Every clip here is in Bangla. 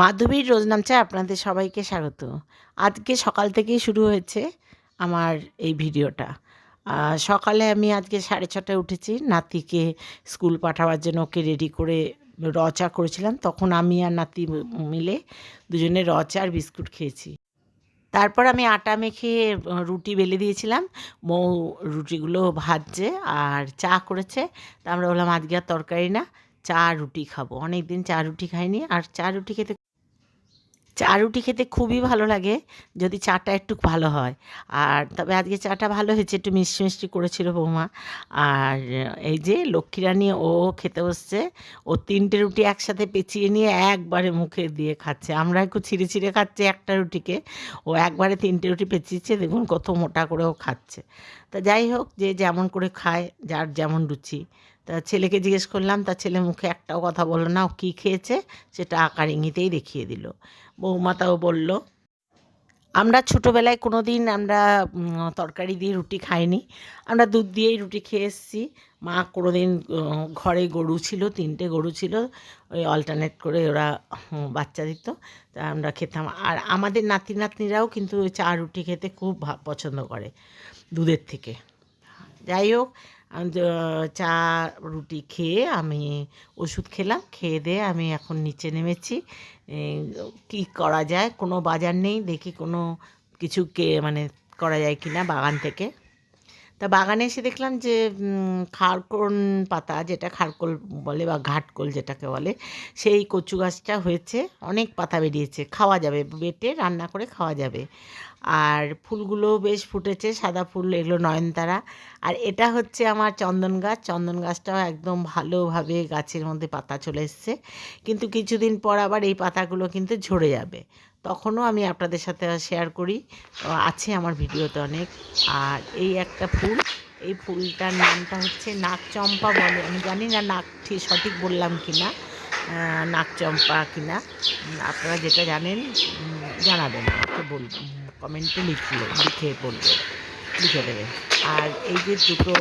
মাধবীর রোজনামচায় আপনাদের সবাইকে স্বাগত। আজকে সকাল থেকেই শুরু হয়েছে আমার এই ভিডিওটা। সকালে আমি আজকে সাড়ে ছটায় উঠেছি, নাতিকে স্কুল পাঠাবার জন্য ওকে রেডি করে র চা করেছিলাম। তখন আমি আর নাতি মিলে দুজনে র চা আর বিস্কুট খেয়েছি। তারপর আমি আটা মেখে রুটি বেলে দিয়েছিলাম। মৌ রুটিগুলো ভাজছে আর চা করেছে। তা আমরা বললাম, আজকে আর তরকারি না, চা রুটি খাব। অনেক দিন চা রুটি খাইনি আর চা রুটি খেতে চা রুটি খেতে খুবই ভালো লাগে যদি চাটা একটু ভালো হয়। আর তবে আজকে চাটা ভালো হয়েছে, একটু মিষ্টি মিষ্টি করেছিল বৌমা। আর এই যে লক্ষ্মীরানী ও খেতে বসছে। ও তিনটে রুটি একসাথে পেঁচিয়ে নিয়ে একবারে মুখে দিয়ে খাচ্ছে। আমরা একটু ছিঁড়ে ছিঁড়ে খাচ্ছি একটা রুটিকে। ও একবারে তিনটে রুটি পেঁচিয়েছে, দেখুন কত মোটা করে ও খাচ্ছে। তা যাই হোক, যে যেমন করে খায়, যার যেমন রুচি। তা ছেলেকে জিজ্ঞেস করলাম, তা ছেলে মুখে একটাও কথা বলল না, ও কী খেয়েছে? সেটা আকার ইঙ্গিতেই দেখিয়ে দিল। বৌমাতাও বলল, আমরা ছোটোবেলায় কোনো দিন আমরা তরকারি দিয়ে রুটি খাইনি। আমরা দুধ দিয়েই রুটি খেয়ে এসেছি। মা কোনো দিন ঘরে গরু ছিল, তিনটে গরু ছিল, ওই অল্টারনেট করে ওরা বাচ্চা দিত, তা আমরা খেতাম। আর আমাদের নাতি নাতনিরাও কিন্তু চা রুটি খেতে খুব পছন্দ করে দুধের থেকে। যাই হোক চা, রুটি খেয়ে আমি ওষুধ খেলাম। খেয়ে দিয়ে আমি এখন নিচে নেমেছি। কি করা যায়? কোনো বাজার নেই। দেখি কোনো কিছু কে মানে করা যায় কি না বাগান থেকে। তা বাগানে এসে দেখলাম যে খারকোন পাতা যেটা খারকোল বলে বা ঘাটকোল যেটাকে বলে, সেই কচু গাছটা হয়েছে। অনেক পাতা বেরিয়েছে, খাওয়া যাবে, বেটে রান্না করে খাওয়া যাবে। আর ফুলগুলো বেশ ফুটেছে, সাদা ফুল এগুলো নয়নতারা। আর এটা হচ্ছে আমার চন্দন গাছ। চন্দন গাছটাও একদম ভালোভাবে গাছের মধ্যে পাতা চলে এসছে। কিন্তু কিছুদিন পর আবার এই পাতাগুলো কিন্তু ঝরে যাবে। তখনও আমি আপনাদের সাথে শেয়ার করি। আছে আমার ভিডিওতে অনেক। আর এই একটা ফুল এই ফুলটার নামটা হচ্ছে নাকচম্পা বলে। আমি জানি না নাক ঠিক সঠিক বললাম কি না আহ, নাকচম্পা কি না আপনারা যেটা জানেন জানাবেন আমাকে বল কমেন্টে লিখলে লিখে বলবে লিখে দেবে। আর এই যে দুটো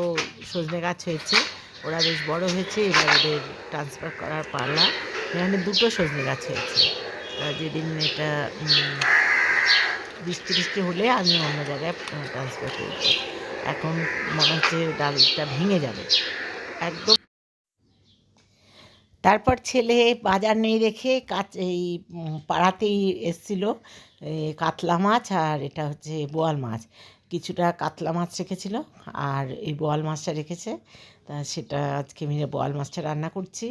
সজনে গাছ হয়েছে ওরা বেশ বড় হয়েছে এবার ওদের ট্রান্সফার করার পালা। এখানে দুটো সজনে গাছ হয়েছে। যেদিন এটা বৃষ্টি বৃষ্টি হলে আমি অন্য জায়গায় ট্রান্সফার করব এখন মনে হচ্ছে ডালটা ভেঙে যাবে। একদম। তারপর ছেলে বাজার নেই রেখে কাচ, এই পাড়াতেই এসছিল কাতলা মাছ আর এটা হচ্ছে বোয়াল মাছ। কিছুটা কাতলা মাছ রেখেছিল আর এই বোয়াল মাছটা রেখেছে। তা সেটা আজকে আমি বোয়াল মাছটা রান্না করছি।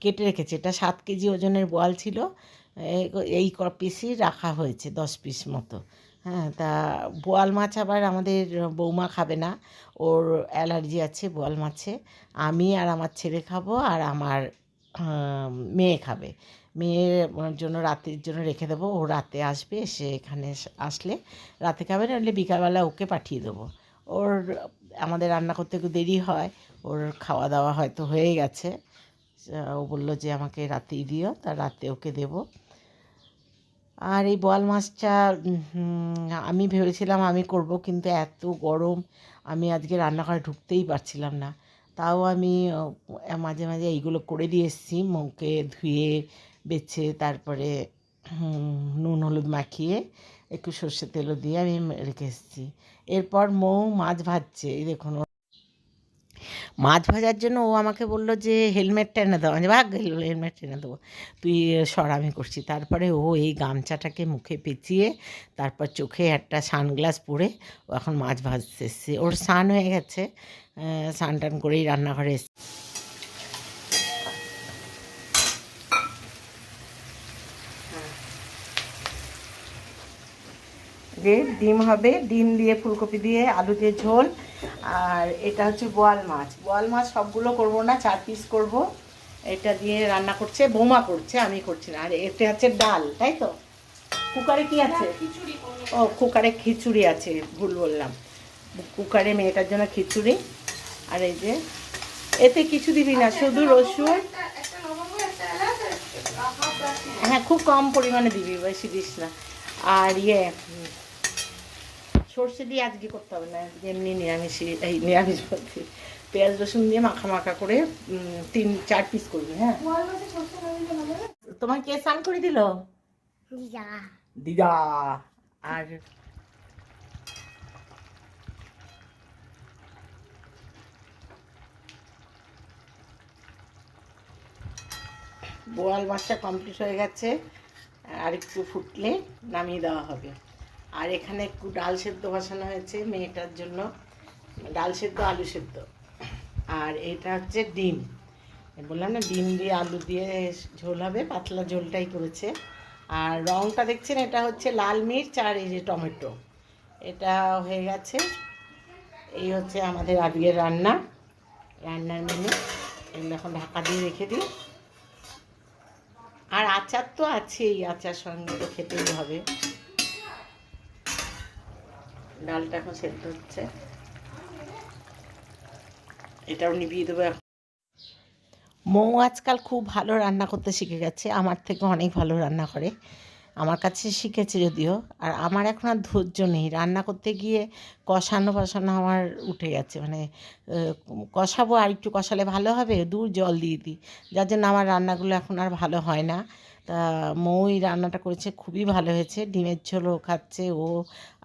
কেটে রেখেছে। এটা সাত কেজি ওজনের বোয়াল ছিল। এই- ক পিসই রাখা হয়েছে দশ পিস মতো। হ্যাঁ তা বোয়াল মাছ আবার আমাদের বৌমা খাবে না। ওর অ্যালার্জি আছে বোয়াল মাছে। আমি আর আমার ছেলে খাব আর আমার মেয়ে খাবে। মেয়ের জন্য, রাতের জন্য রেখে দেবো। ও রাতে আসবে, সে এখানে আসলে রাতে খাবে, নাহলে বিকালবেলা ওকে পাঠিয়ে দেবো। ওর আমাদের রান্না করতে একটু দেরি হয়। ওর খাওয়া দাওয়া হয়তো হয়ে গেছে। ও বলল যে আমাকে রাতেই দিও, তা রাতে ওকে দেবো। আর এই বোয়াল মাছটা আমি ভেবেছিলাম আমি করব, কিন্তু এত গরম, আমি আজকে রান্নাঘরে ঢুকতেই পারছিলাম না। তাও আমি মাঝে মাঝে এইগুলো করে দিয়ে এসেছি মুখে ধুয়ে, বেছে, তারপরে নুন হলুদ মাখিয়ে, একটু সর্ষে তেলও দিয়ে আমি রেখে এসেছি। এরপর মৌ মাছ ভাজছে, এই দেখুন মাছ ভাজার জন্য ও আমাকে বলল যে, হেলমেটটা এনে দাও। ভাগ হেলমেট এনে দেবো। তুই সর, আমি করছি। তারপরে ও এই গামছাটাকে মুখে পেঁচিয়ে, তারপর চোখে একটা সানগ্লাস পরে ও এখন মাছ ভাজতে এসছে। ওর স্নান হয়ে গেছে স্নান টান করেই রান্নাঘরে এসছে। যে ডিম হবে। ডিম দিয়ে ফুলকপি দিয়ে আলু দিয়ে ঝোল। আর এটা হচ্ছে বোয়াল মাছ। বোয়াল মাছ সবগুলো করব না চার পিস করব। এটা দিয়ে রান্না করছে বোমা করছে আমি করছি না। আর এতে আছে ডাল তাই তো? কুকারে কি আছে? ও কুকারে খিচুড়ি আছে ভুল বললাম। কুকারে মেয়েটার জন্য খিচুড়ি। আর এই যে এতে কিছু দিবি না শুধু রসুন। হ্যাঁ খুব কম পরিমাণে দিবি বেশি দিস না। আর ইয়ে সর্ষে দিয়ে আজকে করতে হবে না আজকে এমনি নিরামিষ এই নিরামিষ বলছি। পেঁয়াজ রসুন দিয়ে মাখা মাখা করে তিন চার পিস করবি হ্যাঁ? তোমার কে স্নান করে দিল? দিদা। দিদা। আর বোয়াল মাছটা কমপ্লিট হয়ে গেছে আর একটু ফুটলে নামিয়ে দেওয়া হবে। আর এখানে একটু ডাল সেদ্ধ বসানো হয়েছে মেয়েটার জন্য। ডাল সেদ্ধ, আলু সেদ্ধ। আর এটা হচ্ছে ডিম। বললাম না, ডিম দিয়ে আলু দিয়ে ঝোল হবে, পাতলা ঝোলটাই করেছে। আর রঙটা দেখছেন, এটা হচ্ছে লাল মির্চ আর এই যে টমেটো। এটা হয়ে গেছে। এই হচ্ছে আমাদের আজকের রান্না, রান্নার মেনু এগুলো এখন ঢাকা দিয়ে রেখে দিই। আর আচার তো আছেই, আচার সঙ্গে তো খেতেই হবে। ডালটা এখন সেদ্ধ হচ্ছে। এটাও নিভিয়ে দেবো মৌ আজকাল খুব ভালো রান্না করতে শিখে গেছে, আমার থেকে অনেক ভালো রান্না করে। আমার কাছে শিখেছে যদিও, আর আমার এখন আর ধৈর্য নেই। রান্না করতে গিয়ে কষানো ফসানো আমার উঠে গেছে। মানে কষাবো আর একটু কষালে ভালো হবে, দূর জল দিয়ে দিই। যার জন্য আমার রান্নাগুলো এখন আর ভালো হয় না। তা মৌই রান্নাটা করেছে, খুবই ভালো হয়েছে। ডিমের ঝোলও খাচ্ছে ও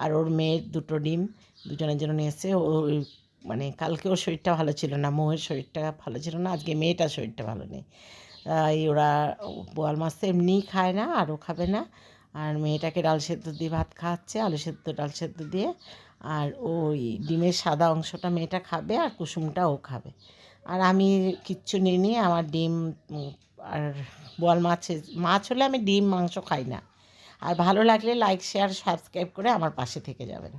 আর ওর মেয়ের দুটো ডিম, দুজনের জন্য নিয়ে এসছে। ও মানে কালকে ওর শরীরটা ভালো ছিল না, মৌয়ের শরীরটা ভালো ছিল না, আজকে মেয়েটার শরীরটা ভালো নেই। তাই ওরা বোয়াল মাছ তো এমনিই খায় না আরও খাবে না। আর মেয়েটাকে ডাল সেদ্ধ দিয়ে ভাত খাওয়াচ্ছে, আলু সেদ্ধ, ডাল সেদ্ধ দিয়ে। আর ওই ডিমের সাদা অংশটা মেয়েটা খাবে আর কুসুমটা ও খাবে। আর আমি কিচ্ছু নিয়ে নিয়ে আমার ডিম আর বোয়াল মাছের মাছ হলে আমি ডিম, মাংস খাই না। আর ভালো লাগলে লাইক শেয়ার সাবস্ক্রাইব করে আমার পাশে থেকে যাবেন।